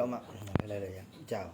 တော့မှဖယ်လိုက်လိုက်ရကြောက်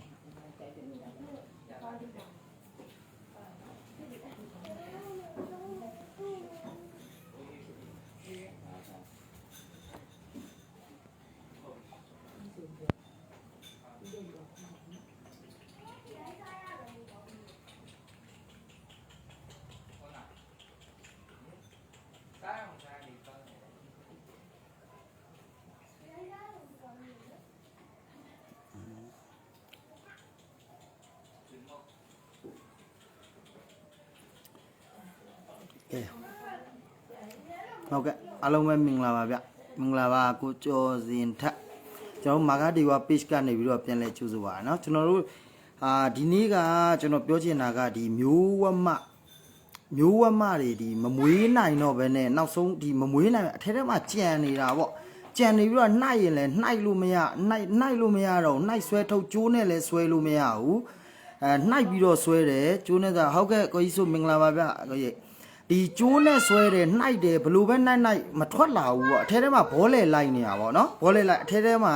ကဲဟုတ်ကဲ့အားလုံးပဲမင်္ဂလာပါဗျမင်္ဂလာပါကိုကျော်စင်ထက်ကျွန်တော်မာဂဒီဝါ page ကနေပြီးတော့ပြန်လဲကြိုးဆိုပါရနော်ကျွန်တော်တို့အာဒီနေ့ကကျွန်တော်ပြောချင်တာကဒီမျိုးဝမမျိုးဝမတွေဒီမမွေးနိုင်တော့ဘဲနဲ့နောက်ဆုံးဒီမမွေးနိုင်အထက်ထဲမှာကြံနေတာပေါ့ကြံနေပြီးတော့နှိုက်ရင်လည်းနှိုက်လို့မရနှိုက်နှိုက်လို့မရတော့နှိုက်ဆွဲထုတ်ကျိုးနဲ့လည်းဆွဲလို့မရဘူးအဲနှိုက်ပြီးတော့ဆွဲတယ်ကျိုးနဲ့သာဟုတ်ကဲ့ကိုကြီးဆိုမင်္ဂလာပါဗျကိုကြီး ဒီကျိုးနဲ့ဆွဲတယ်နှိုက်တယ်ဘလို့ပဲနှိုက်နှိုက်မထွက်လာဘူးပေါ့အထဲထဲမှာဘောလေလိုက်နေတာပေါ့နော်ဘောလေလိုက်အထဲထဲမှာ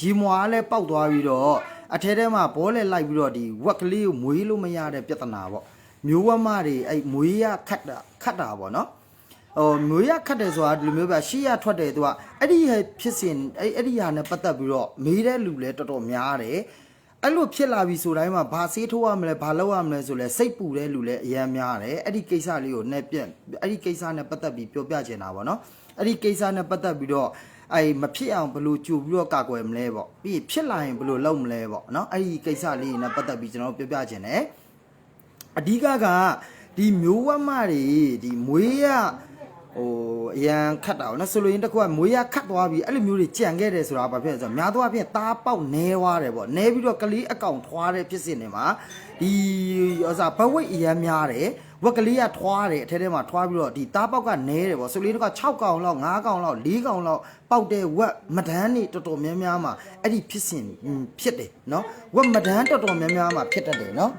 ရီမွာလည်းပေါက်သွားပြီးတော့အထဲထဲမှာဘောလေလိုက်ပြီးတော့ဒီဝက်ကလေးကိုမွေးလို့မရတဲ့ပြဿနာပေါ့မျိုးဝမတွေအဲ့မွေးရခတ်တာခတ်တာပေါ့နော်ဟိုမွေးရခတ်တယ်ဆိုတာဒီလိုမျိုးပြရှေ့ရထွက်တယ်သူကအဲ့ဒီဖြစ်စဉ်အဲ့အဲ့ဒီဟာနဲ့ပတ်သက်ပြီးတော့မေးတဲ့လူလည်းတော်တော်များတယ် အဲ့လိုဖြစ်လာပြီဆိုတိုင်းမှာဘာဆေးထိုးရမလဲဘာလုပ်ရမလဲဆိုလဲစိတ်ပူတဲ့လူလည်းအများများတယ်အဲ့ဒီကိစ္စလေးကိုနဲ့ပြက်အဲ့ဒီကိစ္စနဲ့ပတ်သက်ပြီးပြောပြချင်တာပေါ့နော်အဲ့ဒီကိစ္စနဲ့ပတ်သက်ပြီးတော့အဲ့မဖြစ်အောင်ဘယ်လိုကြိုပြီးတော့ကာကွယ်မလဲပေါ့ပြီးရင်ဖြစ်လာရင်ဘယ်လိုလုပ်မလဲပေါ့နော်အဲ့ဒီကိစ္စလေးနဲ့ပတ်သက်ပြီးကျွန်တော်တို့ပြောပြချင်တယ်အဓိကကဒီမျိုးဝတ်မတွေဒီမွေးရ ဟိုအရန်ခတ်တာပေါ့နော်ဆိုလိုရင်းတစ်ခုကမွေးရခတ်သွားပြီအဲ့လိုမျိုးတွေကြံခဲ့တယ်ဆိုတာဘာဖြစ်လဲဆိုတော့များသောအားဖြင့်သားပေါက်နဲသွားတယ်ပေါ့နဲပြီးတော့ကလေးအကောင်ထွားတဲ့ဖြစ်စဉ်တွေမှာဒီဟိုစားဘဝိတ်အရန်များတယ်ဝက်ကလေးကထွားတယ်အထဲထဲမှာထွားပြီးတော့ဒီသားပေါက်ကနဲတယ်ပေါ့ဆိုလိုရင်းတစ်ခါ6ကောင်လောက်9ကောင်လောက်4ကောင်လောက်ပေါက်တဲ့ဝက်မဒန်းတွေတော်တော်များများမှာအဲ့ဒီဖြစ်စဉ်ဖြစ်တယ်နော်ဝက်မဒန်းတော်တော်များများမှာဖြစ်တတ်တယ်နော်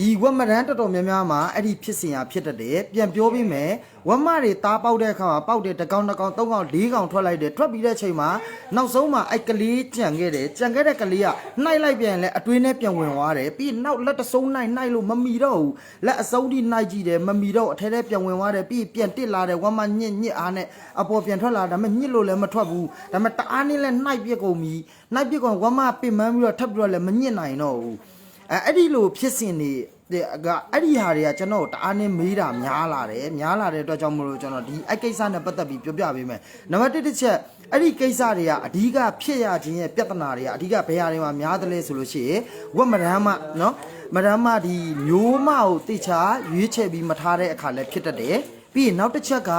ဒီဝက်မရန်တော်တော်များများမှာအဲ့ဒီဖြစ်စဉ်ဟာဖြစ်တတ်တယ်ပြန်ပြောပြီးမယ်ဝက်မတွေသားပေါက်တဲ့အခါမှာပေါက်တယ်တစ်ကောင်တစ်ကောင်သုံးကောင်လေးကောင်ထွက်လိုက်တယ်ထွက်ပြီးတဲ့အချိန်မှာနောက်ဆုံးမှာအဲ့ကလေးကြံခဲ့တယ်ကြံခဲ့တဲ့ကလေးကနှိုက်လိုက်ပြန်လဲအတွင်းထဲပြန်ဝင်သွားတယ်ပြီးနောက်လက်တဆုံးနှိုက်နှိုက်လို့မမီတော့ဘူးလက်အစုံးထိနှိုက်ကြည့်တယ်မမီတော့အထဲထဲပြန်ဝင်သွားတယ်ပြီးပြန်တစ်လာတယ်ဝက်မညစ်ညစ်အားနဲ့အပေါ်ပြန်ထွက်လာဒါပေမဲ့ညစ်လို့လည်းမထွက်ဘူးဒါပေမဲ့တအားနဲ့လည်းနှိုက်ပြစ်ကုန်ပြီနှိုက်ပြစ်ကုန်ဝက်မပင်မန်းပြီးတော့ထပ်ပြီးတော့လည်းမညစ်နိုင်တော့ဘူး အဲအဲ့ဒီလိုဖြစ်စဉ်တွေတဲ့ကအဲ့ဒီဟာတွေကကျွန်တော်တို့တအားနဲ့မေးတာများလာတယ်များလာတဲ့အတွက်ကြောင့်မလို့ကျွန်တော်ဒီအဲ့ကိစ္စနဲ့ပတ်သက်ပြီးပြောပြပေးမယ်နံပါတ်1တစ်ချက်အဲ့ဒီကိစ္စတွေကအဓိကဖြစ်ရခြင်းရဲ့ပြဿနာတွေကအဓိကဘယ်ဟာတွေမှာများတယ်လဲဆိုလို့ရှိရင်ဝက်မရမ်းမနော်မရမ်းမဒီမျိုးမကိုတိချာရွေးချယ်ပြီးမထားတဲ့အခါလည်းဖြစ်တတ်တယ်ပြီးရင်နောက်တစ်ချက်က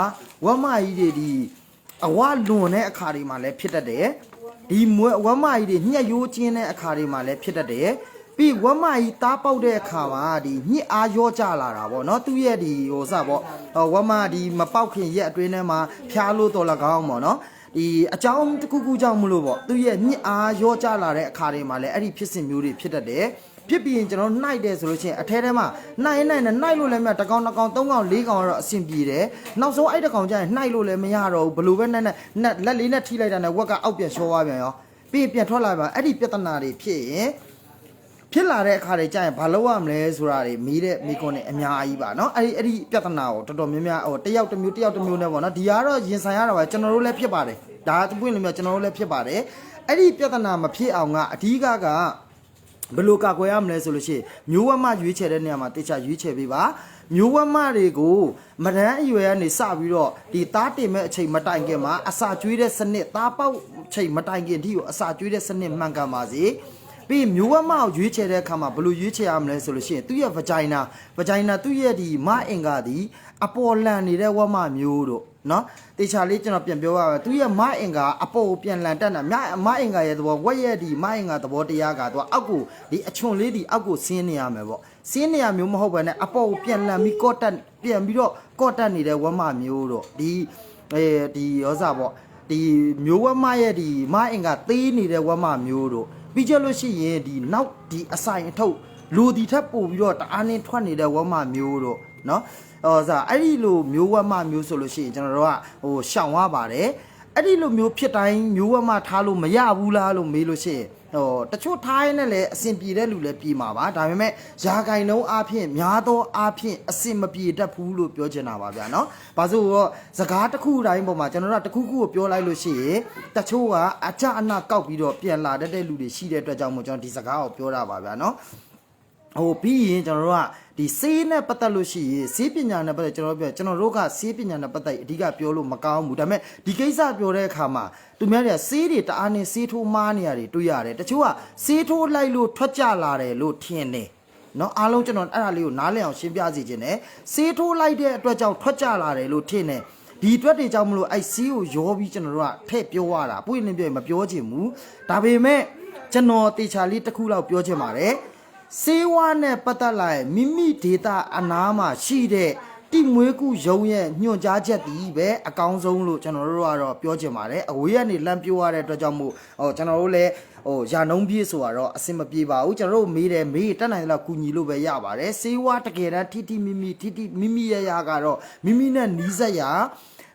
ဝက်မကြီးတွေဒီအဝလွန်တဲ့အခါတွေမှာလည်းဖြစ်တတ်တယ်ဒီမွေဝမ်းမကြီးတွေညှက်ရိုးကျင်းတဲ့အခါတွေမှာလည်းဖြစ်တတ်တယ် ပြီးဝမ်းမကြီးတားပေါက်တဲ့အခါမှာဒီညှစ်အားရောကြလာတာပေါ့နော်သူ့ရဲ့ဒီဟိုစပေါ့ဟိုဝမ်းမဒီမပေါက်ခင်ရက်အတွင်းထဲမှာဖျားလို့တော်လကောင်းပေါ့နော်ဒီအကြောင်းတစ်ခုခုကြောင့်မလို့ပေါ့သူ့ရဲ့ညှစ်အားရောကြလာတဲ့အခါတွေမှာလည်းအဲ့ဒီဖြစ်စဉ်မျိုးတွေဖြစ်တတ်တယ်ဖြစ်ပြီးရင်ကျွန်တော်နှိုက်တယ်ဆိုလို့ချင်းအထဲထဲမှာနှိုက်နိုင်တယ်နှိုက်လို့လည်းမရတစ်ကောင်တစ်ကောင်သုံးကောင်လေးကောင်ကတော့အဆင်ပြေတယ်နောက်ဆုံးအဲ့တစ်ကောင်ကျရင်နှိုက်လို့လည်းမရတော့ဘူးဘလို့ပဲနဲ့နဲ့လက်လေးနဲ့ထိလိုက်တာနဲ့ဝက်ကအောက်ပြန်ရှောသွားပြန်ရောပြီးပြန်ထွက်လာပါအဲ့ဒီပြဿနာတွေဖြစ်ရင် ဖြစ်လာတဲ့အခါတွေကြာရင်ဘာလုပ်ရမလဲဆိုတာတွေမိတဲ့မိကွန်းနဲ့အများကြီးပါเนาะအဲ့ဒီအဲ့ဒီပြဿနာကိုတော်တော်များများဟိုတယောက်တစ်မျိုးတယောက်တစ်မျိုးနဲ့ပေါ့နော်ဒီကတော့ရင်ဆိုင်ရတာပါကျွန်တော်တို့လည်းဖြစ်ပါတယ်ဒါကပွင့်လို့မျိုးကျွန်တော်တို့လည်းဖြစ်ပါတယ်အဲ့ဒီပြဿနာမဖြစ်အောင်ကအဓိကကဘယ်လိုကာကွယ်ရမလဲဆိုလို့ရှိရင်မျိုးဝတ်မရွေးချယ်တဲ့နေရာမှာတေချာရွေးချယ်ပေးပါမျိုးဝတ်မတွေကိုမရန်အရွယ်ကနေစပြီးတော့ဒီသားတင်မဲ့အချိန်မတိုင်ခင်မှာအစာကျွေးတဲ့စနစ်သားပေါက်ချိန်မတိုင်ခင်အထိကိုအစာကျွေးတဲ့စနစ်မှန်ကန်ပါစေ ပြီးမျိုးဝတ်မကိုရွေးချယ်တဲ့အခါမှာဘယ်လိုရွေးချယ်ရမလဲဆိုလို့ရှိရင်သူ့ရဲ့ vagina vagina သူ့ရဲ့ဒီမအင်္ဂါဒီအပေါ်လန်နေတဲ့ဝတ်မမျိုးတို့နော်တေချာလေးကျွန်တော်ပြန်ပြောပါမယ်သူရဲ့မအင်္ဂါအပေါ်ကိုပြန်လန်တက်တာမြမအင်္ဂါရဲ့သဘောဝက်ရဲ့ဒီမအင်္ဂါသဘောတရားကသူကအောက်ကိုဒီအချွန်လေးဒီအောက်ကိုဆင်းနေရမယ်ပေါ့ဆင်းနေရမျိုးမဟုတ်ဘဲနဲ့အပေါ်ကိုပြန်လန်ပြီးကော့တက်ပြန်ပြီးတော့ကော့တက်နေတဲ့ဝက်မမျိုးတို့ဒီအဲဒီရောစားပေါ့ဒီမျိုးဝက်မရဲ့ဒီမအင်္ဂါသေးနေတဲ့ဝက်မမျိုးတို့ ပြီးကြလို့ရှိရင်ဒီနောက်ဒီအဆိုင်အထုပ်လူဒီထက်ပို့ပြီးတော့တအားနှင်းထွက်နေတဲ့ဝက်မမျိုးတို့နော်ဟောစားအဲ့ဒီလိုမျိုးဝက်မမျိုးဆိုလို့ရှိရင်ကျွန်တော်တို့ကဟိုရှောင်ရပါတယ်အဲ့ဒီလိုမျိုးဖြစ်တိုင်းမျိုးဝမထားလို့မရဘူးလားလို့မေးလို့ရှိရင် ဟိုတချို့ထားရင်လည်းအဆင်ပြေတဲ့လူလည်းပြေမှာပါဒါပေမဲ့ယာဂိုင်လုံးအားဖြင့်များသောအားဖြင့်အဆင်မပြေတတ်ဘူးလို့ပြောချင်တာပါဗျာနော်။ဘာလို့တော့စကားတစ်ခုတိုင်းပေါ်မှာကျွန်တော်တို့ကတစ်ခုခုကိုပြောလိုက်လို့ရှိရင်တချို့ကအကြအနကောက်ပြီးတော့ပြန်လာတတ်တဲ့လူတွေရှိတဲ့အတွက်ကြောင့်မို့ကျွန်တော်ဒီစကားကိုပြောတာပါဗျာနော်။ ဟိုပြီးရင်ကျွန်တော်တို့ကဒီစေးနဲ့ပတ်သက်လို့ရှိရင်စေးပညာနဲ့ပတ်သက်ကျွန်တော်တို့ပြောကျွန်တော်တို့ကစေးပညာနဲ့ပတ်သက်အဓိကပြောလို့မကောင်းဘူးဒါပေမဲ့ဒီကိစ္စပြောတဲ့အခါမှာသူများတွေကစေးတွေတအားနဲ့စေးထိုးမားနေရတယ်တွေ့ရတယ်တချို့ကစေးထိုးလိုက်လို့ထွက်ကြလာတယ်လို့ထင်တယ်နော်အားလုံးကျွန်တော်အဲ့ဒါလေးကိုနားလည်အောင်ရှင်းပြစီခြင်းနဲ့စေးထိုးလိုက်တဲ့အတွက်ကြောင့်ထွက်ကြလာတယ်လို့ထင်တယ်ဒီအတွက်တွေကြောင့်မလို့အဲ့စီးကိုရောပြီးကျွန်တော်တို့ကထည့်ပြောရတာပွင့်လင်းပြည့်မပြောချင်ဘူးဒါပေမဲ့ကျွန်တော်တေချာလေးတစ်ခုလောက်ပြောချင်ပါတယ် စေဝါနဲ့ပတ်သက်လာရင်မိမိဒေတာအနားမှာရှိတဲ့တိမွေးကူရုံရဲ့ညွှန်ကြားချက်တည်ပဲအကောင်းဆုံးလို့ကျွန်တော်တို့ကတော့ပြောချင်ပါတယ်အဝေးကနေလမ်းပြိုးရတဲ့အတွက်ကြောင့်မို့ဟိုကျွန်တော်တို့လည်းဟိုယာနှုံးပြေးဆိုတော့အဆင်မပြေပါဘူးကျွန်တော်တို့မေးတယ်မေးတက်နိုင်တယ်လို့ကူညီလို့ပဲရပါတယ်စေဝါတကယ်တမ်းထိထိမိမိထိထိမိမိရရကတော့မိမိနဲ့နီးစပ်ရာ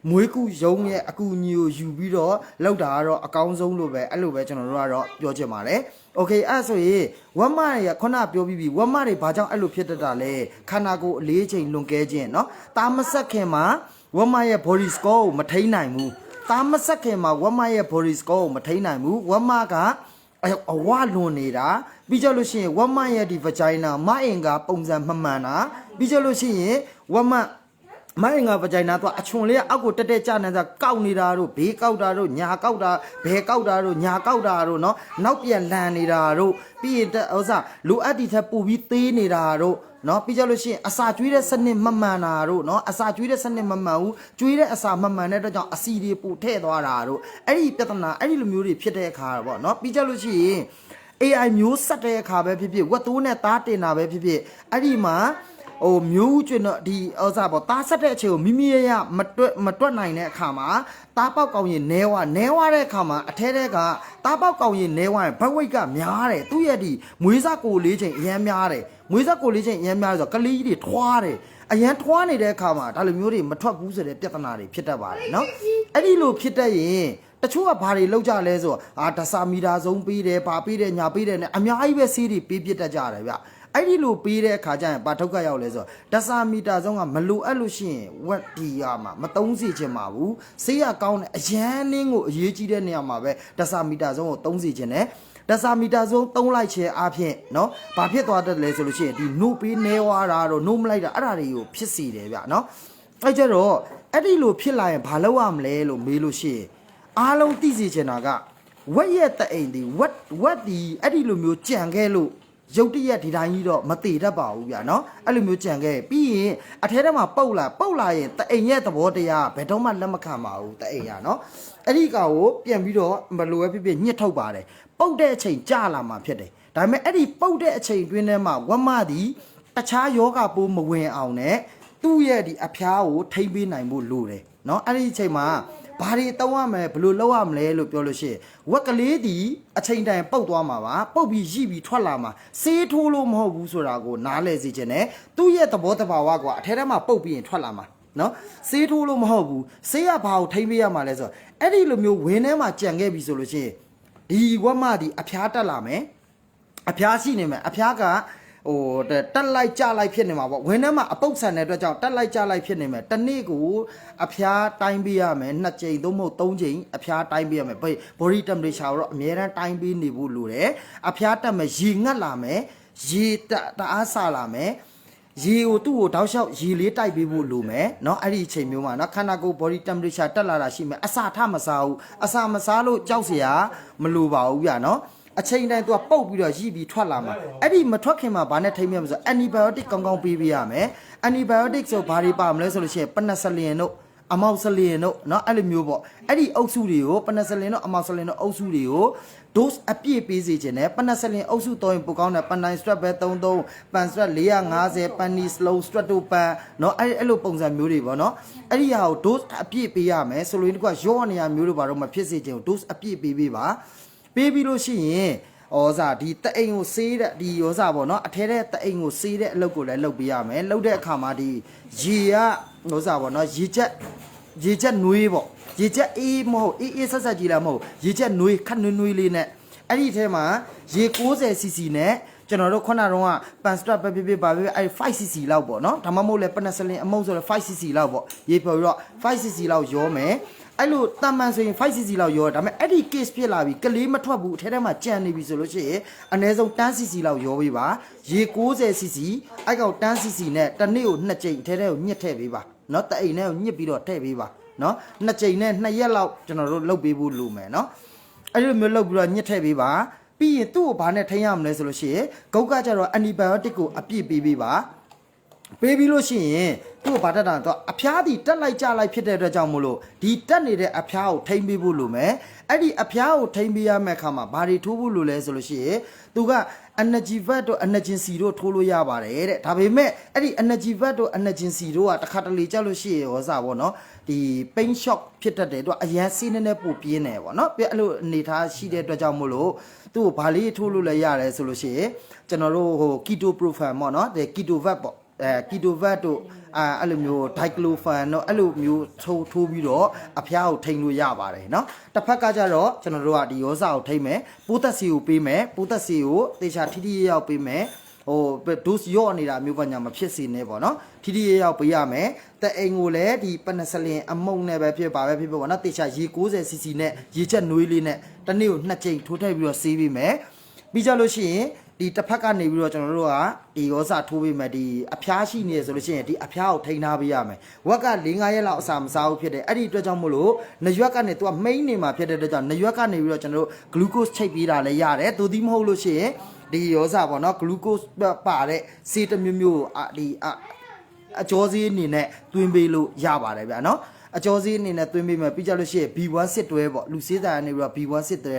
မွေးကူရုံရဲ့အကူအညီကိုယူပြီးတော့လောက်တာကတော့အကောင်းဆုံးလို့ပဲအဲ့လိုပဲကျွန်တော်တို့ကတော့ပြောချင်ပါတယ်။ Okay အဲ့ဆိုရင်ဝက်မတွေကခုနပြောပြီးပြီဝက်မတွေဘာကြောင့်အဲ့လိုဖြစ်တတ်တာလဲခန္ဓာကိုယ်အလေးချိန်လွန်ကဲခြင်းเนาะတာမဆက်ခင်မှာဝက်မရဲ့ body score ကိုမထိန်းနိုင်ဘူး။တာမဆက်ခင်မှာဝက်မရဲ့ body score ကိုမထိန်းနိုင်ဘူး။ဝက်မကအအဝလွန်နေတာပြီးကြလို့ရှိရင်ဝက်မရဲ့ဒီ vagina မအင်္ဂါပုံစံမမှန်တာပြီးကြလို့ရှိရင်ဝက်မ မိုင်ငါပကြိုင်နာတော့အချွန်လေးကအောက်ကိုတက်တက်ကြနေစားကောက်နေတာတို့ဘေးကောက်တာတို့ညာကောက်တာဘဲကောက်တာတို့ညာကောက်တာတို့နော်နောက်ပြန်လန်နေတာတို့ပြီးရင်ဥစားလိုအပ်တီထပ်ပူပြီးသေးနေတာတို့နော်ပြီးကြလို့ရှိရင်အစာကျွေးတဲ့စနစ်မမှန်တာတို့နော်အစာကျွေးတဲ့စနစ်မမှန်ဘူးကျွေးတဲ့အစာမမှန်တဲ့အတွက်ကြောင့်အစီတွေပူထည့်သွားတာတို့အဲ့ဒီပြဿနာအဲ့ဒီလိုမျိုးတွေဖြစ်တဲ့အခါတော့ဗောနော်ပြီးကြလို့ရှိရင် AI မျိုးဆက်တဲ့အခါပဲဖြစ်ဖြစ်ဝက်သိုးနဲ့သားတင်တာပဲဖြစ်ဖြစ်အဲ့ဒီမှာ ဟိုမျိုးကျွတ်တော့ဒီဥစားပေါ့တားဆက်တဲ့အချိန်ကိုမိမိရရမတွက်မတွက်နိုင်တဲ့အခါမှာတားပေါက်ကောင်းရင်နဲဝနဲဝတဲ့အခါမှာအထဲထဲကတားပေါက်ကောင်းရင်နဲဝရင်ဘတ်ဝိတ်ကများတယ်သူ့ရဲ့ဒီမွေးစားကိုလေးချိန်အရန်များတယ်မွေးစားကိုလေးချိန်အရန်များတယ်ဆိုတော့ကလေးကြီးတွေထွားတယ်အရန်ထွားနေတဲ့အခါမှာဒါလိုမျိုးတွေမထွက်ဘူးဆိုတဲ့ပြဿနာတွေဖြစ်တတ်ပါတယ်နော်အဲ့ဒီလိုဖြစ်တတ်ရင်တချို့ကဘာတွေလောက်ကြလဲဆိုတော့အာဒစာမီတာဆုံးပေးတယ်ဘာပေးတယ်ညာပေးတယ်နဲ့အများကြီးပဲစီးတွေပေးပြတတ်ကြတယ်ဗျ အဲ့ဒီလိုပေးတဲ့အခါကျရင်ဘာထုတ်ကရောက်လဲဆိုတော့ဒဆာမီတာဆုံးကမလိုအပ်လို့ရှိရင်ဝက်ဒီရမှာမသုံးစီချင်ပါဘူးဆေးရကောင်းတဲ့အရန်နင်းကိုအရေးကြီးတဲ့နေရာမှာပဲဒဆာမီတာဆုံးကိုသုံးစီချင်တယ်ဒဆာမီတာဆုံးသုံးလိုက်ခြင်းအပြင်เนาะဘာဖြစ်သွားတတ်လဲဆိုလို့ရှိရင်ဒီနို့ပေးနေဝါတာတော့နို့မလိုက်တာအဲ့ဒါတွေကိုဖြစ်စီတယ်ဗျเนาะအဲ့ကြတော့အဲ့ဒီလိုဖြစ်လာရင်ဘာလုပ်ရမလဲလို့မေးလို့ရှိရင် အားလုံးသိစေချင်တာကဝက်ရဲ့တအိမ်ဒီဝက်ဝက်ဒီအဲ့ဒီလိုမျိုးကြံခဲ့လို့ ရုတ်တရက်ဒီတိုင်းကြီးတော့မတည်တတ်ပါဘူးဗျာနော်အဲ့လိုမျိုးကြံခဲ့ပြီးရင်အထဲထဲမှာပုတ်လာပုတ်လာရင်တအိမ်ရဲ့သဘောတရားဘယ်တော့မှလက်မခံပါဘူးတအိမ်ရနော်အဲ့ဒီကောင်ကိုပြန်ပြီးတော့မလိုပဲဖြစ်ဖြစ်ညှစ်ထုတ်ပါတယ်ပုတ်တဲ့အချိန်ကြာလာမှာဖြစ်တယ်ဒါပေမဲ့အဲ့ဒီပုတ်တဲ့အချိန်တွင်းထဲမှာဝက်မသည်တခြားယောဂပိုးမဝင်အောင်နဲ့သူ့ရဲ့ဒီအဖျားကိုထိမ့်ပေးနိုင်ဖို့လိုတယ်နော်အဲ့ဒီအချိန်မှာ ဘာတွေတောင်းရမလဲဘယ်လိုလုပ်ရမလဲလို့ပြောလို့ရှိရင်ဝက်ကလေးဒီအချိန်တိုင်ပုတ်သွားမှာပါပုတ်ပြီးရိပြီးထွက်လာမှာစေးထိုးလို့မဟုတ်ဘူးဆိုတာကိုနားလည်စေချင်တယ်သူ့ရဲ့သဘောတဘာဝကအထဲထဲမှာပုတ်ပြီးရင်ထွက်လာမှာနော်စေးထိုးလို့မဟုတ်ဘူးစေးရဘာကိုထိမ့်ပေးရမှာလဲဆိုတော့အဲ့ဒီလိုမျိုးဝင်းထဲမှာကြံခဲ့ပြီဆိုလို့ရှိရင်ဒီဝက်မဒီအဖျားတက်လာမယ်အဖျားရှိနေမယ်အဖျားက ဟိုတက်လိုက်ကြလိုက်ဖြစ်နေမှာပေါ့ဝင်းထဲမှာအပုတ်ဆန်တဲ့အတွက်ကြောင့်တက်လိုက်ကြလိုက်ဖြစ်နေမယ်တနေ့ကိုအဖျားတိုင်းပေးရမယ်နှစ်ကြိမ်သို့မဟုတ်သုံးကြိမ်အဖျားတိုင်းပေးရမယ် body temperature ကိုတော့အများအားတိုင်းပေးနေဖို့လိုတယ်အဖျားတက်မယ်ရေငတ်လာမယ်ရေတတအားဆလာမယ်ရေကိုသူ့ကိုတောက်လျှောက်ရေလေးတိုက်ပေးဖို့လိုမယ်เนาะအဲ့ဒီအချိန်မျိုးမှာเนาะခန္ဓာကိုယ် body temperature တက်လာတာရှိမယ်အစာထမစားဘူးအစာမစားလို့ကြောက်เสียမလိုပါဘူးဗျာเนาะ အချိန်တိုင်းသူကပုတ်ပြီးတော့ရည်ပြီးထွက်လာမှာအဲ့ဒီမထွက်ခင်မှာဘာနဲ့ထိမ့်မြမဆို antibiotic ကောင်းကောင်းပေးပေးရမယ် antibiotic ဆိုဘာတွေပါမလဲဆိုလို့ရှိရင်ပနက်ဆလင်တို့အမောက်ဆလင်တို့เนาะအဲ့လိုမျိုးပေါ့အဲ့ဒီအုပ်စုတွေကိုပနက်ဆလင်တို့အမောက်ဆလင်တို့အုပ်စုတွေကို dose အပြည့်ပေးစေခြင်းနဲ့ပနက်ဆလင်အုပ်စုသုံးရင်ပိုကောင်းတယ်ပန်တိုင်း strap ပဲ33ပန် strap 450ပန်နီ slow strap တို့ပန်เนาะအဲ့အဲ့လိုပုံစံမျိုးတွေပေါ့เนาะအဲ့ဒီဟာကို dose အပြည့်ပေးရမယ်ဆိုလို့ဒီကရော့နေရမျိုးတွေဘာလို့မဖြစ်စေခြင်းကို dose အပြည့်ပေးပေးပါ ပေးပြီးလို့ရှိရင်ဩစားဒီတအိမ်ကိုဆေးတဲ့ဒီဩစားပေါ့နော်အထဲတဲ့တအိမ်ကိုဆေးတဲ့အလုပ်ကိုလည်းလုပ်ပေးရမယ်လုပ်တဲ့အခါမှာဒီရေကဩစားပေါ့နော်ရေချက်ရေချက်နွေးပေါ့ရေချက်အေးမဟုတ်အေးအေးဆက်ဆက်ကြီးလားမဟုတ်ရေချက်နွေးခတ်နွေးနွေးလေးနဲ့အဲ့ဒီထဲမှာရေ 60cc နဲ့ကျွန်တော်တို့ခုနကတော့ပန်စတက်ပဲပြပြပါပဲအဲ့ 5cc လောက်ပေါ့နော်ဒါမှမဟုတ်လဲပနစလင်အမုံဆိုလဲ 5cc လောက်ပေါ့ရေပေါ်ပြီးတော့ 5cc လောက်ရောမယ် အဲ့လိုတန်မှန်ဆိုရင် 5cc လောက်ရောဒါပေမဲ့အဲ့ဒီ case ဖြစ်လာပြီကလေးမထွက်ဘူးအထဲထဲမှာကြံနေပြီဆိုလို့ရှိရင်အနည်းဆုံး 10cc လောက်ရောပေးပါရေ 60cc အဲ့ကောင် 10cc နဲ့တစ်နေ့ကိုနှစ်ကြိမ်အထဲထဲကိုညှစ်ထည့်ပေးပါเนาะတအိမ်ထဲကိုညှစ်ပြီးတော့ထည့်ပေးပါเนาะနှစ်ကြိမ်နဲ့နှစ်ရက်လောက်ကျွန်တော်တို့လုပ်ပေးဖို့လိုမယ်เนาะ အဲ့လိုမျိုးလုပ်ပြီးတော့ညှစ်ထည့်ပေးပါပြီးရင်သူ့ကိုဘာနဲ့ထိန်းရမလဲဆိုလို့ရှိရင်ဂုတ်ကကြတော့ antibiotic ကိုအပြည့်ပေးပေးပါ ပေးပြီးလို့ရှိရင်သူ့ကိုဘာတက်တာတော့အဖျားဒီတက်လိုက်ကြလိုက်ဖြစ်တဲ့အတွက်ကြောင့်မို့လို့ဒီတက်နေတဲ့အဖျားကိုထိန်းပေးဖို့လိုမယ်အဲ့ဒီအဖျားကိုထိန်းပေးရမယ့်အခါမှာဘာတွေထိုးဖို့လိုလဲဆိုလို့ရှိရင်သူက energy vat တို့ energy c တို့ထိုးလို့ရပါတယ်တဲ့ဒါပေမဲ့အဲ့ဒီ energy vat တို့ energy c တို့ကတစ်ခါတလေကြောက်လို့ရှိရင်ဟောစားပေါ့နော်ဒီ pain shock ဖြစ်တတ်တယ်သူကအရန်စီးနေနေပို့ပြင်းတယ်ပေါ့နော်ပြအဲ့လိုအနေထားရှိတဲ့အတွက်ကြောင့်မို့လို့သူ့ကိုဘာလေးထိုးလို့လည်းရတယ်ဆိုလို့ရှိရင်ကျွန်တော်တို့ဟို keto profile ပေါ့နော်ဒီ keto vat ပေါ့ အဲ keto vat တို့အာအဲ့လိုမျိုး diclofan တို့အဲ့လိုမျိုးထိုးထိုးပြီးတော့အဖျားကိုထိန်းလို့ရပါတယ်เนาะတစ်ဖက်ကကြတော့ကျွန်တော်တို့ကဒီရောစာကိုထိန်းမယ်ပိုးသက်စီကိုပေးမယ်ပိုးသက်စီကိုတေချာထိထိရောက်ပေးမယ်ဟို dose ရော့နေတာမျိုးကညာမဖြစ်စေနဲ့ပေါ့နော်ထိထိရောက်ပေးရမယ်တဲ့အိမ်ကိုလည်းဒီပနစလင်အမုံနဲ့ပဲဖြစ်ပါပဲဖြစ်ဖြစ်ပေါ့နော်တေချာရေ 60cc နဲ့ရေချက်နွေးလေးနဲ့တစ်နေ့ကိုနှစ်ကြိမ်ထိုးထည့်ပြီးတော့ဆေးပေးမယ်ပြီးကြလို့ရှိရင် ဒီတစ်ဖက်ကနေပြီးတော့ကျွန်တော်တို့ကဒီရောစာထိုးပေးမယ်ဒီအဖျားရှိနေဆိုလို့ရှိရင်ဒီအဖျားကိုထိန်းထားပေးရမယ်ဝက်က၄၅ရက်လောက်အစာမစားဘူးဖြစ်တယ်အဲ့ဒီအတွက်ကြောင့်မို့လို့နရွက်ကနေသူကမိန်းနေမှာဖြစ်တဲ့အတွက်ကြောင့်နရွက်ကနေပြီးတော့ကျွန်တော်တို့ glucose ချိတ်ပေးတာလည်းရတယ်သို့သီးမဟုတ်လို့ရှိရင်ဒီရောစာပေါ့နော် glucose ပါတဲ့ဆေးတစ်မျိုးမျိုးကိုအာဒီအာအကျော်စည်းအနေနဲ့တွင်းပေးလို့ရပါတယ်ဗျာနော်အကျော်စည်းအနေနဲ့တွင်းပေးမယ်ပြီးကြလို့ရှိရင် B1 စစ်တွဲပေါ့လူစေးသားကနေပြီးတော့ B1 စစ်တွဲ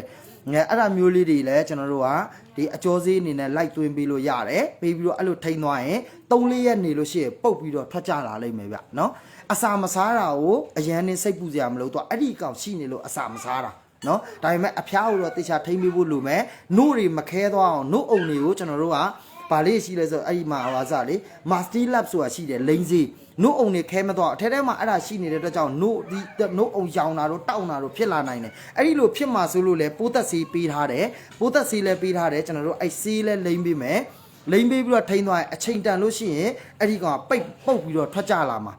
ငယ်အဲ့ဒါမျိုးလေးတွေလည်းကျွန်တော်တို့ကဒီအကျော်စည်းအနေနဲ့လိုက်သွင်းပေးလို့ရတယ်ပေးပြီးတော့အဲ့လိုထိန်းသွားရင်3-4ရက်နေလို့ရှိရင်ပုတ်ပြီးတော့ထွက်ကြလာလိမ့်မယ်ဗျနော်အစာမစားတာကိုအရန်နဲ့စိတ်ပူစရာမလိုတော့အဲ့ဒီအကောင်ရှိနေလို့အစာမစားတာနော်ဒါပေမဲ့အဖျားကိုတော့တေချာထိန်းပေးဖို့လိုမယ်နှုတ်တွေမခဲသွားအောင်နှုတ်အုံတွေကိုကျွန်တော်တို့က ပါလေးရှိလဲဆိုအဲ့ဒီမှာဟောစားလေ Master Lab ဆိုတာရှိတယ်လိမ့်စီနှုတ်အုံတွေခဲမသွားအထဲထဲမှာအဲ့ဒါရှိနေတဲ့အတွက်ကြောင့်နှုတ်ဒီနှုတ်အုံရောင်တာတို့တောက်တာတို့ဖြစ်လာနိုင်တယ်အဲ့ဒီလိုဖြစ်မှာဆိုလို့လဲပိုးသက်ဆေးပေးထားတယ်ပိုးသက်ဆေးလည်းပေးထားတယ်ကျွန်တော်တို့အဲ့ဆေးလည်းလိမ့်ပေးမယ်လိမ့်ပေးပြီးတော့ထိန်းသွားရင်အချိန်တန်လို့ရှိရင်အဲ့ဒီကောင်ကပိတ်ပုတ်ပြီးတော့ထွက်ကြလာမှာ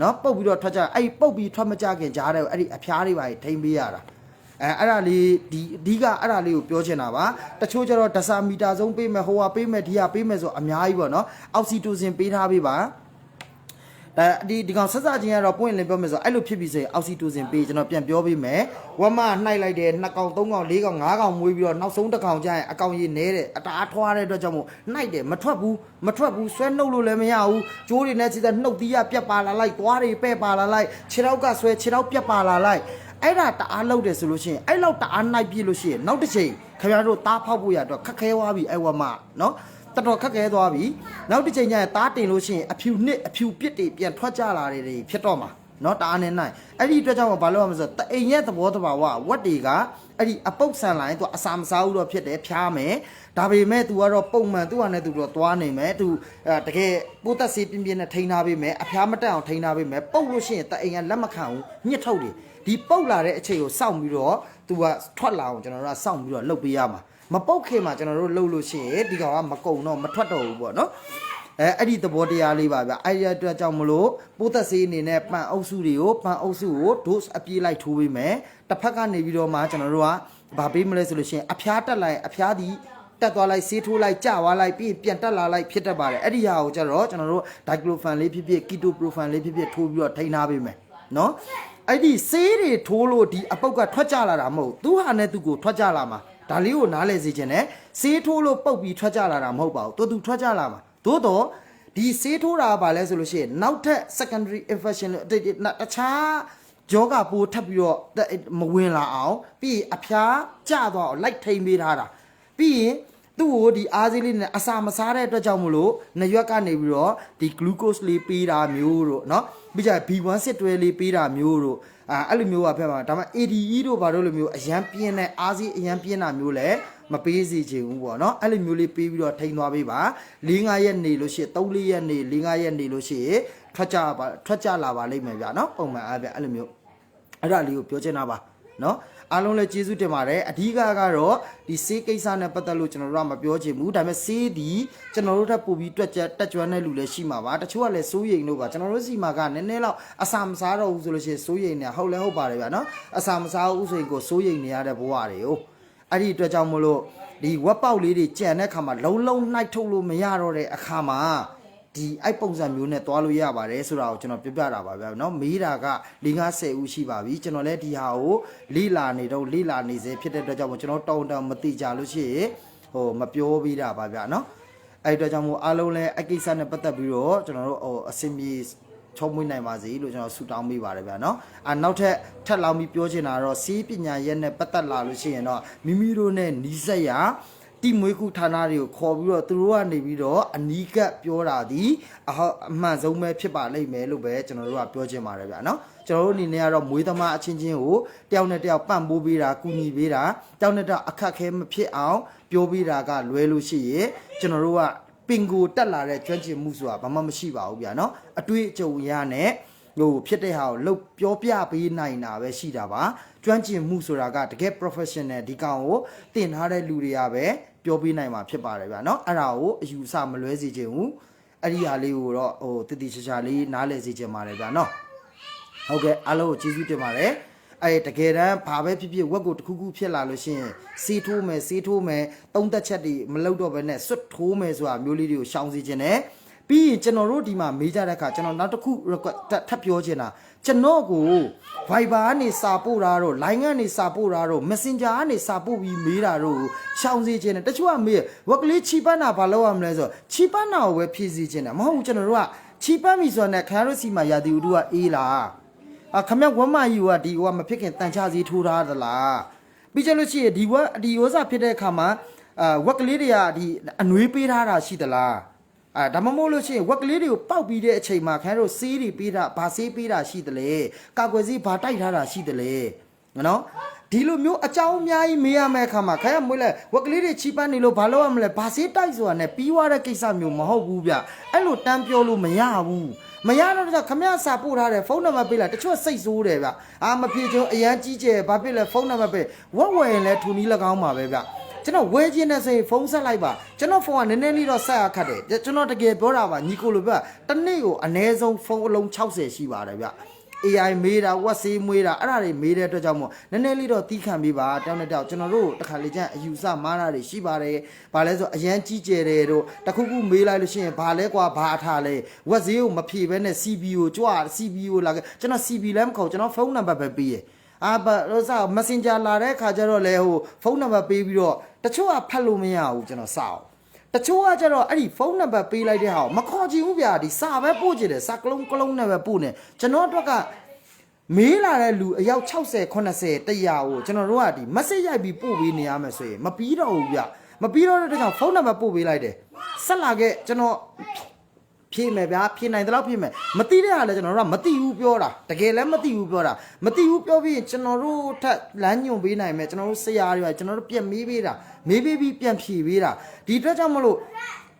နော်ပုတ်ပြီးတော့ထွက်ကြအဲ့ဒီပုတ်ပြီးထွက်မကြခင်ကြားတယ်အဲ့ဒီအဖျားတွေပါထိန်းပေးရတာ အဲအဲ့ဒါလေးဒီအဓိကအဲ့ဒါလေးကိုပြောချင်တာပါတချို့ကျတော့ဒဆာမီတာဆုံးပေးမယ်ဟိုဟာပေးမယ်ဒီဟာပေးမယ်ဆိုအများကြီးပေါ့နော်အောက်ဆီတိုစင်ပေးထားပေးပါအဲဒီဒီကောင်ဆက်စချင်းကတော့ပွင့်လင်းပြောမယ်ဆိုအဲ့လိုဖြစ်ပြီဆိုရင်အောက်ဆီတိုစင်ပေးကျွန်တော်ပြန်ပြောပေးမယ်ဝက်မနှိုက်လိုက်တယ်နှစ်ကောင်သုံးကောင်လေးကောင်ငါးကောင်မွေးပြီးတော့နောက်ဆုံးတစ်ကောင်ကျရင်အကောင်ကြီးနဲတယ်အတားထွားတဲ့အတွက်ကြောင့်မို့နှိုက်တယ်မထွက်ဘူးမထွက်ဘူးဆွဲနှုတ်လို့လည်းမရဘူးကြိုးတွေနဲ့စီတဲ့နှုတ်သီးရပြက်ပါလာလိုက်သွားတွေပဲ့ပါလာလိုက်ခြေထောက်ကဆွဲခြေထောက်ပြက်ပါလာလိုက် အဲ့ဒါတအားလောက်တယ်ဆိုလို့ရှိရင်အဲ့လောက်တအားနှိုက်ပြလို့ရှိရင်နောက်တစ်ချိန်ခင်ဗျားတို့သားဖောက်ဖို့ရတော့ခက်ခဲသွားပြီအဲ့ဝက်မနော်တော်တော်ခက်ခဲသွားပြီနောက်တစ်ချိန်ကျရင်သားတင်လို့ရှိရင်အဖြူနှစ်အဖြူပြစ်တွေပြန်ထွက်ကြလာတယ်တွေဖြစ်တော့မှာ เนาะတအားနဲ့နိုင်အဲ့ဒီအတွက်ကြောင့်ဘာလို့ရမလဲဆိုတော့တအိမ်ရဲ့သဘောတဘာဝဝက်တွေကအဲ့ဒီအပုတ်ဆန်လိုင်းသူအစာမစားဘူးတော့ဖြစ်တယ်ဖျားမယ်ဒါပေမဲ့ तू ကတော့ပုံမှန်သူ့ဟာနဲ့ तू တော့သွားနေမယ် तू တကယ်ပိုးသက်စေးပြင်းပြင်းနဲ့ထိန်းထားပေးမယ်အဖျားမတက်အောင်ထိန်းထားပေးမယ်ပုတ်လို့ရှိရင်တအိမ်ကလက်မခံဘူးညှစ်ထုတ်တယ်ဒီပုတ်လာတဲ့အချိန်ကိုစောင့်ပြီးတော့ तू ကထွက်လာအောင်ကျွန်တော်တို့ကစောင့်ပြီးတော့လှုပ်ပေးရမှာမပုတ်ခင်မှာကျွန်တော်တို့လှုပ်လို့ရှိရင်ဒီကောင်ကမကုံတော့မထွက်တော့ဘူးပေါ့နော် အဲအဲ့ဒီသဘောတရားလေးပါဗျအဲ့ဒီအတွက်ကြောင့်မလို့ပိုးသက်ဆေးအနေနဲ့ပန်အုပ်စုတွေကိုပန်အုပ်စုကို dose အပြေးလိုက်ထိုးပေးမယ်တစ်ဖက်ကနေပြီးတော့မှကျွန်တော်တို့ကဗာပေးမလဲဆိုလို့ရှိရင်အဖျားတက်လိုက်အဖျားဒီတက်သွားလိုက်ဆေးထိုးလိုက်ကြွားလိုက်ပြီးပြန်တက်လာလိုက်ဖြစ်တတ်ပါတယ်အဲ့ဒီဟာကိုကျတော့ကျွန်တော်တို့ diclofan လေးဖြစ်ဖြစ် ketoprofen လေးဖြစ်ဖြစ်ထိုးပြီးတော့ထိန်းထားပေးမယ်နော်အဲ့ဒီဆေးတွေထိုးလို့ဒီအပုတ်ကထွက်ကြလာတာမဟုတ်သူဟာနဲ့သူကိုထွက်ကြလာမှာဒါလေးကိုနားလည်စေချင်တယ်ဆေးထိုးလို့ပုတ်ပြီးထွက်ကြလာတာမဟုတ်ပါဘူးတူတူထွက်ကြလာမှာ သို့တော့ဒီဆေးထိုးတာကဘာလဲဆိုလို့ရှိရင်နောက်ထပ် secondary infection လို့တခြားယောဂပိုးထပ်ပြီးတော့မဝင်လာအောင်ပြီးရင်အဖျားကျသွားအောင်လိုက်ထိန်ပေးထားတာပြီးရင်သူ့ကိုဒီအားစေးလေးနဲ့အစာမစားတဲ့အတွက်ကြောင့်မလို့နရွက်ကနေပြီးတော့ဒီ glucose လေးပေးတာမျိုးတို့เนาะပြီးကြ B1 စစ်တွဲလေးပေးတာမျိုးတို့ အာအဲ့လိုမျိုးကဖက်မှာဒါမှ ADE တို့ဘာလို့လိုမျိုးအရန်ပြင်းတဲ့အားစေးအရန်ပြင်းတာမျိုးလဲမပေးစီချင်ဘူးပေါ့နော်အဲ့လိုမျိုးလေးပေးပြီးတော့ထိန်သွားပေးပါ၄၅ရက်နေလို့ရှိရင်၃၄ရက်နေ၄၅ရက်နေလို့ရှိရင်ထွက်ကြပါထွက်ကြလာပါလိမ့်မယ်ဗျာနော်ပုံမှန်အားဗျအဲ့လိုမျိုးအဲ့ဒါလေးကိုပြောချင်တာပါနော် အားလုံးလည်းကျေးဇူးတင်ပါတယ်အဓိကကတော့ဒီဆေးကိစ္စနဲ့ပတ်သက်လို့ကျွန်တော်တို့ကမပြောချင်ဘူးဒါပေမဲ့ဆေးဒီကျွန်တော်တို့ထပ်ပို့ပြီးတွက်ကြတက်ကြွတဲ့လူလည်းရှိမှာပါတချို့ကလည်းစိုးရိမ်လို့ပါကျွန်တော်တို့စီမှာကနည်းနည်းတော့အစာမစားတော့ဘူးဆိုလို့ရှိရင်စိုးရိမ်နေဟုတ်လဲဟုတ်ပါတယ်ဗျာနော်အစာမစားဘူးဆိုရင်ကိုစိုးရိမ်နေရတဲ့ဘဝတွေကိုအဲ့ဒီအတွက်ကြောင့်မလို့ဒီဝက်ပေါက်လေးတွေကြံတဲ့အခါမှာလုံးလုံးနှိုက်ထုတ်လို့မရတော့တဲ့အခါမှာ ဒီအဲ့ပုံစံမျိုးနဲ့သွားလို့ရပါတယ်ဆိုတာကိုကျွန်တော်ပြပြတာပါဗျာเนาะမေးတာက၄50ဦးရှိပါပြီကျွန်တော်လည်းဒီဟာကိုလိလာနေတော့လိလာနေစေဖြစ်တဲ့အတွက်ကြောင့်မို့ကျွန်တော်တောင်းတမတိကြလို့ရှိရင်ဟိုမပြောပြီးတာပါဗျာเนาะအဲ့အတွက်ကြောင့်မို့အားလုံးလည်းအကိစ္စနဲ့ပတ်သက်ပြီးတော့ကျွန်တော်တို့ဟိုအစင်ပြေချုံမွေးနိုင်ပါစေလို့ကျွန်တော်ဆုတောင်းပေးပါတယ်ဗျာเนาะအာနောက်ထပ်ထပ်လောင်းပြီးပြောချင်တာတော့စီးပညာရက်နဲ့ပတ်သက်လာလို့ရှိရင်တော့မိမိတို့နဲ့နီးစပ်ရာ တိမွေးခုဌာနတွေကိုခေါ်ပြီးတော့သူတို့ကနေပြီးတော့အနီးကပ်ပြောတာဒီအဟောအမှန်ဆုံးပဲဖြစ်ပါလိမ့်မယ်လို့ပဲကျွန်တော်တို့ကပြောချင်ပါတယ်ဗျာနော်ကျွန်တော်တို့အနေနဲ့ကတော့မွေးသမားအချင်းချင်းကိုတယောက်နဲ့တယောက်ပံ့ပိုးပေးတာကူညီပေးတာတယောက်နဲ့တယောက်အခက်ခဲမဖြစ်အောင်ပြောပေးတာကလွဲလို့ရှိရင်ကျွန်တော်တို့ကပင်ကိုတက်လာတဲ့ကျွမ်းကျင်မှုဆိုတာဘာမှမရှိပါဘူးဗျာနော်အတွေ့အကြုံရနဲ့ဟိုဖြစ်တဲ့ဟာကိုလှုပ်ပြောပြပေးနိုင်တာပဲရှိတာပါကျွမ်းကျင်မှုဆိုတာကတကယ် professional ဒီကောင်ကိုတင်ထားတဲ့လူတွေကပဲ ပြောပေးနိုင်မှာဖြစ်ပါတယ်ဗျာเนาะအဲ့ဒါကိုအယူဆမလွဲစေချင်ဘူးအဲ့ဒီဟာလေးကိုတော့ဟိုတတိချာချာလေးနားလည်စေချင်ပါတယ်ဗျာเนาะဟုတ်ကဲ့အားလုံးကိုကျေးဇူးတင်ပါတယ်အဲ့တကယ်တမ်းဘာပဲဖြစ်ဖြစ်ဝက်ကိုတစ်ခုခုဖြစ်လာလို့ရှိရင်စီးထိုးမယ်စီးထိုးမယ်သုံးသက်ချက်တွေမလုပ်တော့ဘဲနဲ့စွတ်ထိုးမယ်ဆိုတာမျိုးလေးတွေကိုရှောင်စေချင်တယ်ပြီးရင်ကျွန်တော်တို့ဒီမှာမေးကြတဲ့အခါကျွန်တော်နောက်တစ်ခု request ထပ်ပြောချင်တာ ကျွန်တော်ကို Viber ကနေစာပို့တာတော့ line ကနေစာပို့တာတော့ Messenger ကနေစာပို့ပြီးမေးတာတော့ရှောင်စေချင်တယ်တချို့ကမေးဝက်ကလေးချီပန်းတာဘာလုပ်ရမလဲဆိုတော့ချီပန်းတာကိုပဲဖြည့်စေချင်တယ်မဟုတ်ဘူးကျွန်တော်တို့ကချီပန်းပြီဆိုတော့ねခါရတို့စီမှာရာသီဥတုကအေးလားအာခမက်ဝမ်းမယူကဒီဟိုကမဖြစ်ခင်တန်ချစီထိုးထားသလားပြီးကြလို့ရှိရင်ဒီဝက်ဒီဥစားဖြစ်တဲ့အခါမှာအာဝက်ကလေးတွေကဒီအနှွေးပေးထားတာရှိသလား အာဒါမှမဟုတ်လို့ရှိရင်ဝက်ကလေးတွေကိုပောက်ပြီးတဲ့အချိန်မှာခင်ဗျားတို့ဆေးတွေပေးတာဗာဆေးပေးတာရှိတယ်လေကာကွယ်ဆေးဗာတိုက်ထားတာရှိတယ်လေနော်ဒီလိုမျိုးအကြောင်းအများကြီးမေးရမယ့်အခါမှာခင်ဗျားမွေးလဲဝက်ကလေးတွေချီပန်းနေလို့ဘာလို့ရမလဲဗာဆေးတိုက်ဆိုတာ ਨੇ ပြီးွားတဲ့ကိစ္စမျိုးမဟုတ်ဘူးဗျအဲ့လိုတန်းပြောလို့မရဘူးမရတော့ကြောင့်ခမရစာပို့ထားတယ်ဖုန်းနံပါတ်ပေးလိုက်တချို့စိတ်ဆိုးတယ်ဗျအာမဖြစ်ချုံအရန်ကြီးကျယ်ဘာဖြစ်လဲဖုန်းနံပါတ်ပေးဝက်ဝယ်ရင်လဲထူနီး၎င်းပါပဲဗျ ကျွန်တော်ဝယ်ခြင်းနဲ့ဆိုရင်ဖုန်းဆက်လိုက်ပါကျွန်တော်ဖုန်းကနည်းနည်းလေးတော့ဆက်ရခတ်တယ်ကျွန်တော်တကယ်ပြောတာပါညီကိုလိုပြတနေ့ကိုအနည်းဆုံးဖုန်းအလုံး60ရှိပါတယ်ဗျ AI မေးတာဝက်ဆေးမွေးတာအဲ့ဒါတွေမေးတဲ့အတွက်ကြောင့်မို့နည်းနည်းလေးတော့တီးခံပေးပါတောင်းတဲ့တောက်ကျွန်တော်တို့တခါလေကျန်အယူဆမားတာတွေရှိပါတယ်။ဘာလဲဆိုအရန်ကြီးကျယ်တယ်တို့တခုခုမေးလိုက်လို့ရှိရင်ဘာလဲကွာဘာအထားလဲဝက်ဆေးကိုမဖြေဘဲနဲ့ CB ကိုကြွ CB ကိုလာခဲ့ကျွန်တော် CB လည်းမခေါ်ကျွန်တော်ဖုန်းနံပါတ်ပဲပေးရ အာဘာလို့စား Messenger လာတဲ့ခါကျတော့လေဟိုဖုန်းနံပါတ်ပေးပြီးတော့တချို့ကဖတ်လို့မရဘူးကျွန်တော်စအောင်တချို့ကကျတော့အဲ့ဒီဖုန်းနံပါတ်ပေးလိုက်တဲ့ဟာကိုမခေါ်ချင်ဘူးဗျာဒီစာပဲပို့ချင်တယ်စာကလုံးကလုံးနဲ့ပဲပို့နေကျွန်တော်အတွက်ကမေးလာတဲ့လူအယောက်60 80 100ကိုကျွန်တော်တို့ကဒီ message ရိုက်ပြီးပို့ပေးနေရမယ်ဆိုရင်မပြီးတော့ဘူးဗျမပြီးတော့တဲ့အတွက်ကြောင့်ဖုန်းနံပါတ်ပို့ပေးလိုက်တယ်ဆက်လာခဲ့ကျွန်တော် ဖြည့်မယ်ဗျာဖြည့်နိုင်တယ်လို့ဖြည့်မယ်မသိတဲ့ဟာလည်းကျွန်တော်တို့ကမသိဘူးပြောတာတကယ်လည်းမသိဘူးပြောတာမသိဘူးပြောပြီးရင်ကျွန်တော်တို့ထက်လမ်းညွန်ပေးနိုင်မယ်ကျွန်တော်တို့ဆရာတွေကကျွန်တော်တို့ပြန်မေးပေးတာမေးပေးပြီးပြန်ဖြည့်ပေးတာဒီအတွက်ကြောင့်မလို့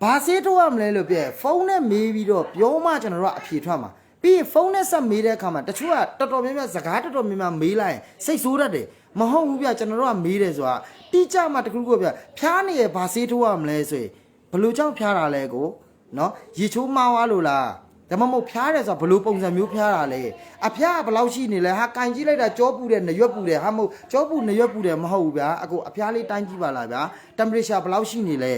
ဘာစေးထိုးရမလဲလို့ပြောဖုန်းနဲ့မေးပြီးတော့ပြောမှကျွန်တော်တို့ကအဖြေထွက်မှာပြီးရင်ဖုန်းနဲ့ဆက်မေးတဲ့အခါမှာတချို့ကတော်တော်များများစကားတော်တော်များများမေးလိုက်ရင်စိတ်ဆိုးတတ်တယ်မဟုတ်ဘူးဗျကျွန်တော်တို့ကမေးတယ်ဆိုတာတိကျမှတခုခုဗျဖျားနေရဘာစေးထိုးရမလဲဆိုရင်ဘလို့ကြောင့်ဖျားတာလဲကို နော်ရေချိုးမှားသွားလို့လားဒါမှမဟုတ်ဖျားတယ်ဆိုတာဘလို့ပုံစံမျိုးဖျားတာလဲအဖျားကဘယ်လောက်ရှိနေလဲဟာကန်ကြည့်လိုက်တာကြောပူတယ်နရွက်ပူတယ်ဟာမဟုတ်ကြောပူနရွက်ပူတယ်မဟုတ်ဘူးဗျာအခုအဖျားလေးတိုင်းကြည့်ပါလားဗျာ temperature ဘယ်လောက်ရှိနေလဲ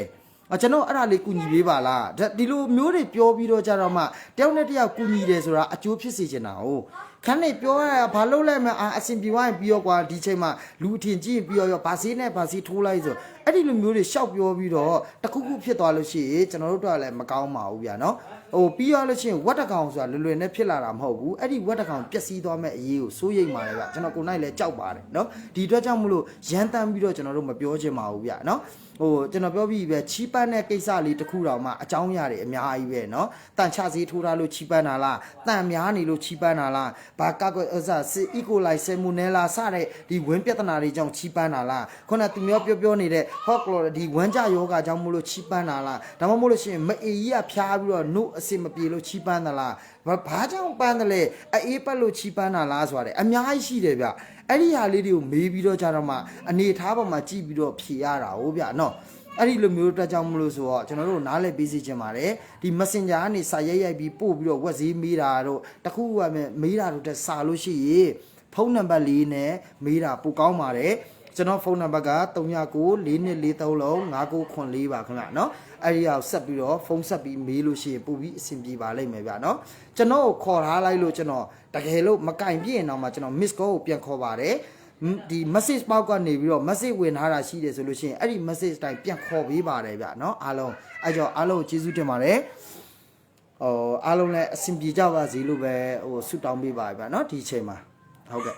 အကျွန်တော်အဲ့ဒါလေးကူညီပေးပါလားဒါဒီလိုမျိုးတွေပြောပြီးတော့ကြတော့မှတယောက်နဲ့တယောက်ကူညီတယ်ဆိုတာအကျိုးဖြစ်စေချင်တာဟုတ် ခန်းနေပြောရတာဘာလို့လဲမအာအစင်ပြေသွားရင်ပြီးတော့ကွာဒီချိန်မှာလူအထင်ကြီးရင်ပြီးတော့ရောဘာစည်းနဲ့ဘာစည်းထိုးလိုက်ဆိုအဲ့ဒီလိုမျိုးတွေရှောက်ပြောပြီးတော့တခုခုဖြစ်သွားလို့ရှိရင်ကျွန်တော်တို့တော့လည်းမကောင်းပါဘူးဗျာနော်ဟိုပြီးရလို့ရှိရင်ဝက်တကောင်ဆိုတာလွယ်လွယ်နဲ့ဖြစ်လာတာမဟုတ်ဘူးအဲ့ဒီဝက်တကောင်ပျက်စီးသွားမဲ့အရေးကိုစိုးရိမ်ပါတယ်ဗျကျွန်တော်ကိုယ်နိုင်လည်းကြောက်ပါတယ်နော်ဒီအတွက်ကြောင့်မလို့ရန်တမ်းပြီးတော့ကျွန်တော်တို့မပြောချင်ပါဘူးဗျနော်ဟိုကျွန်တော်ပြောပြီးပဲချီးပန်းတဲ့ကိစ္စလေးတစ်ခုတောင်မှအကြောင်းအရာတွေအများကြီးပဲเนาะတန်ချစည်းထိုးထားလို့ချီးပန်းတာလားတန်များနေလို့ချီးပန်းတာလား ဘာကကွယ်ဥစားစီအီကိုလိုက်ဆယ်မူနဲလာစတဲ့ဒီဝင်းပြဿနာတွေကြောင့်ချီးပန်းတာလားခုနသူမျိုးပြောပြောနေတဲ့ဟော့ကလော်ဒီဝမ်းကြယောဂကြောင့်မလို့ချီးပန်းတာလားဒါမှမဟုတ်လို့ရှိရင်မအေကြီးကဖျားပြီးတော့နှုတ်အစင်မပြေလို့ချီးပန်းတာလားဘာဘာကြောင့်ပန်းတယ်လဲအေးပတ်လို့ချီးပန်းတာလားဆိုတာအများကြီးရှိတယ်ဗျအဲ့ဒီဟာလေးတွေကိုမေးပြီးတော့ကြတော့မှအနေထားပေါ်မှာကြည့်ပြီးတော့ဖြေရတာဟုတ်ဗျနော် အဲ့ဒီလိုမျိုးတက်ကြောင်မလို့ဆိုတော့ကျွန်တော်တို့နားလည်ပေးစီခြင်းပါတယ်ဒီ messenger ကနေစာရိုက်ရိုက်ပြီးပို့ပြီးတော့ဝက်ဈေးမေးတာတို့တခုကမေးတာတို့တက်စာလို့ရှိရင်ဖုန်းနံပါတ်လေးနဲ့မေးတာပိုကောင်းပါတယ်ကျွန်တော်ဖုန်းနံပါတ်က399443လုံး5994ပါခင်ဗျာနော်အဲ့ဒီအောင်ဆက်ပြီးတော့ဖုန်းဆက်ပြီးမေးလို့ရှိရင်ပို့ပြီးအဆင်ပြေပါလိမ့်မယ်ဗျာနော်ကျွန်တော်ကိုခေါ်ထားလိုက်လို့ကျွန်တော်တကယ်လို့မကင်ပြည့်ရင်တော့မှကျွန်တော် miss call ကိုပြန်ခေါ်ပါတယ် ဒီ message ပေါက်ကနေပြီးတော့ message ဝင်ထားတာရှိတယ်ဆိုလို့ရှိရင်အဲ့ဒီ message တိုင်းပြန်ခေါ်ပေးပါတယ်ဗျเนาะအားလုံးအဲ့ကြောင့်အားလုံးကိုကျေးဇူးတင်ပါတယ်ဟိုအားလုံးလည်းအဆင်ပြေကြပါစေလို့ပဲဟိုဆုတောင်းပေးပါဗျเนาะဒီအချိန်မှာဟုတ်ကဲ့